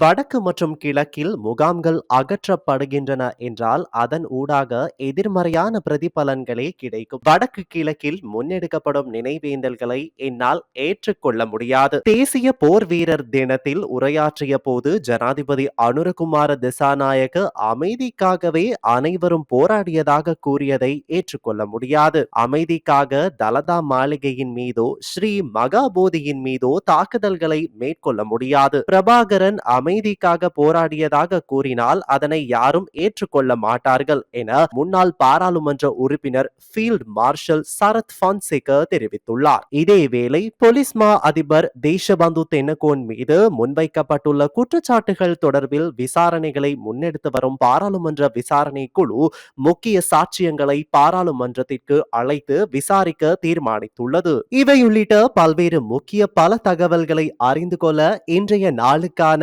வடக்கு மற்றும் கிழக்கில் முகாம்கள் அகற்றப்படுகின்றன என்றால் அதன் ஊடாக எதிர்மறையான பிரதிபலன்களே கிடைக்கும். வடக்கு கிழக்கில் முன்னெடுக்கப்படும் நினைவேந்தல்களை என்னால் ஏற்றுக்கொள்ள முடியாது. தேசிய போர் வீரர் தினத்தில் உரையாற்றிய போது ஜனாதிபதி அனுரகுமார திசாநாயக அமைதிக்காகவே அனைவரும் போராடியதாக கூறியதை ஏற்றுக்கொள்ள முடியாது. அமைதிக்காக தலதா மாளிகையின் மீதோ ஸ்ரீ மகாபோதியின் மீதோ தாக்குதல்களை மேற்கொள்ள முடியாது. பிரபாகரன் அமைதிக்காக போராடியதாக கூறினால் அதனை யாரும் ஏற்றுக்கொள்ள மாட்டார்கள் என முன்னாள் பாராளுமன்ற உறுப்பினர் ஃபீல்ட் மார்ஷல் சரத் பான்சேக தெரிவித்துள்ளார். இதேவேளை போலீஸ் மா அதிபர் தேசபந்து தென்னகோன் மீது முன்வைக்கப்பட்டுள்ள குற்றச்சாட்டுகள் தொடர்பில் விசாரணைகளை முன்னெடுத்து வரும் பாராளுமன்ற விசாரணை குழு முக்கிய சாட்சியங்களை பாராளுமன்றத்திற்கு அழைத்து விசாரிக்க தீர்மானித்துள்ளது. இவை உள்ளிட்ட பல்வேறு முக்கிய பல தகவல்களை அறிந்து கொள்ள இன்றைய நாளுக்கான